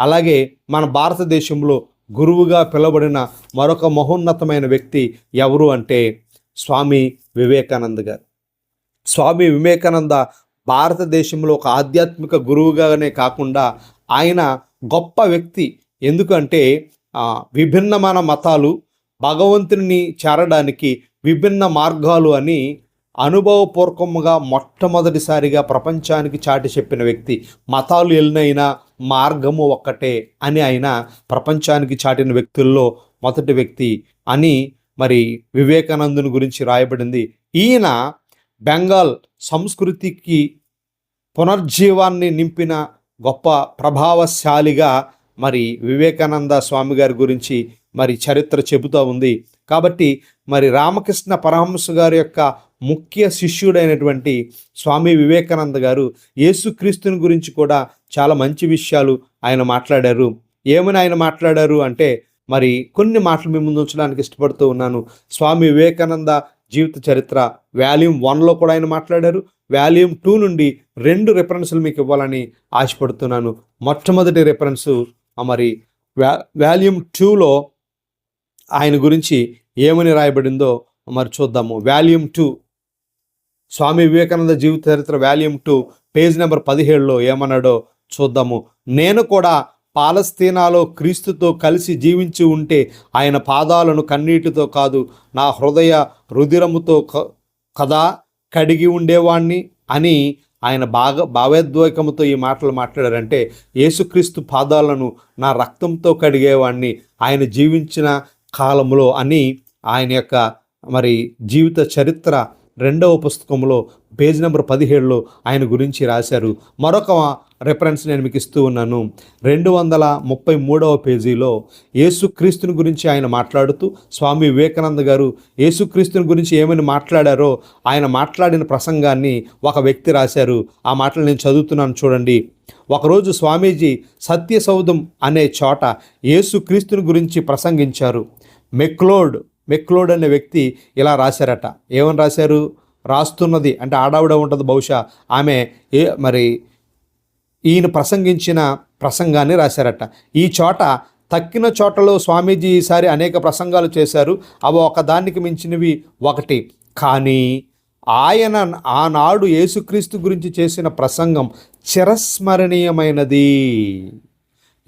అలాగే మన భారతదేశంలో గురువుగా పిలువబడిన మరొక మహోన్నతమైన వ్యక్తి ఎవరు అంటే స్వామి వివేకానంద గారు. స్వామి వివేకానంద భారతదేశంలో ఒక ఆధ్యాత్మిక గురువుగానే కాకుండా ఆయన గొప్ప వ్యక్తి. ఎందుకంటే విభిన్నమైన మతాలు భగవంతుని చేరడానికి విభిన్న మార్గాలు అని అనుభవపూర్వకంగా మొట్టమొదటిసారిగా ప్రపంచానికి చాటి చెప్పిన వ్యక్తి. మతాలు ఎన్నైనా మార్గము ఒక్కటే అని ఆయన ప్రపంచానికి చాటిన వ్యక్తుల్లో మొదటి వ్యక్తి అని మరి వివేకానందుని గురించి రాయబడింది. ఈయన బెంగాల్ సంస్కృతికి పునర్జీవాన్ని నింపిన గొప్ప ప్రభావశాలిగా మరి వివేకానంద స్వామి గారి గురించి మరి చరిత్ర చెబుతూ ఉంది. కాబట్టి మరి రామకృష్ణ పరమహంస గారి యొక్క ముఖ్య శిష్యుడైనటువంటి స్వామి వివేకానంద గారు యేసుక్రీస్తుని గురించి కూడా చాలా మంచి విషయాలు ఆయన మాట్లాడారు. ఏమని ఆయన మాట్లాడారు అంటే మరి కొన్ని మాటలు మీ ముందు ఉంచడానికి ఇష్టపడుతూ ఉన్నాను. స్వామి వివేకానంద జీవిత చరిత్ర వాల్యూమ్ వన్లో కూడా ఆయన మాట్లాడారు. వాల్యూమ్ టూ నుండి రెండు రెఫరెన్సులు మీకు ఇవ్వాలని ఆశపడుతున్నాను. మొట్టమొదటి రెఫరెన్సు మరి వ్యా వాల్యూమ్ టూలో ఆయన గురించి ఏమని రాయబడిందో మరి చూద్దాము. వాల్యూమ్ టూ స్వామి వివేకానంద జీవిత చరిత్ర వాల్యూమ్ టూ పేజ్ నెంబర్ పదిహేడులో ఏమన్నాడో చూద్దాము. నేను కూడా పాలస్తీనాలో క్రీస్తుతో కలిసి జీవించి ఉంటే ఆయన పాదాలను కన్నీటితో కాదు నా హృదయ రుధిరముతో క- కదా కడిగి ఉండేవాణ్ణి అని ఆయన బాగా భావోద్వేగముతో ఈ మాటలు మాట్లాడారంటే యేసుక్రీస్తు పాదాలను నా రక్తంతో కడిగేవాణ్ణి ఆయన జీవించిన కాలంలో అని ఆయన యొక్క మరి జీవిత చరిత్ర రెండవ పుస్తకంలో పేజ్ నెంబర్ పదిహేడులో ఆయన గురించి రాశారు. మరొక రెఫరెన్స్ నేను మీకు ఇస్తూ ఉన్నాను. రెండు వందల ముప్పై మూడవ పేజీలో యేసుక్రీస్తుని గురించి ఆయన మాట్లాడుతూ స్వామి వివేకానంద గారు యేసుక్రీస్తుని గురించి ఏమని మాట్లాడారో ఆయన మాట్లాడిన ప్రసంగాన్ని ఒక వ్యక్తి రాశారు. ఆ మాటలు నేను చదువుతున్నాను చూడండి. ఒకరోజు స్వామీజీ సత్యసౌధం అనే చోట యేసుక్రీస్తుని గురించి ప్రసంగించారు. మెక్లోడ్ మెక్లోడ్ అనే వ్యక్తి ఇలా రాశారట. ఏమని రాశారు? రాస్తున్నది. అంటే ఆడావిడ ఉంటుంది బహుశా. ఆమె ఏ మరి ఈయన ప్రసంగించిన ప్రసంగాన్ని రాశారట. ఈ చోట తక్కిన చోటలో స్వామీజీ ఈసారి అనేక ప్రసంగాలు చేశారు. అవి ఒకదానికి మించినవి ఒకటి. కానీ ఆయన ఆనాడు యేసుక్రీస్తు గురించి చేసిన ప్రసంగం చిరస్మరణీయమైనది.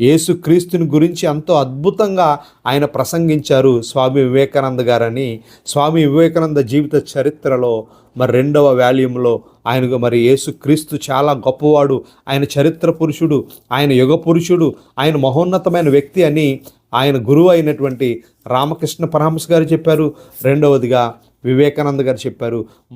యేసుక్రీస్తుని గురించి ఎంతో అద్భుతంగా ఆయన ప్రసంగించారు స్వామి వివేకానంద గారని. స్వామి వివేకానంద జీవిత చరిత్రలో మరి రెండవ వాల్యూంలో ఆయనకు మరి యేసుక్రీస్తు చాలా గొప్పవాడు. ఆయన చరిత్ర పురుషుడు ఆయన యుగ పురుషుడు ఆయన మహోన్నతమైన వ్యక్తి అని ఆయన గురువు అయినటువంటి రామకృష్ణ పరమహంస గారు చెప్పారు. రెండవదిగా వివేకానంద గారు చెప్పారు.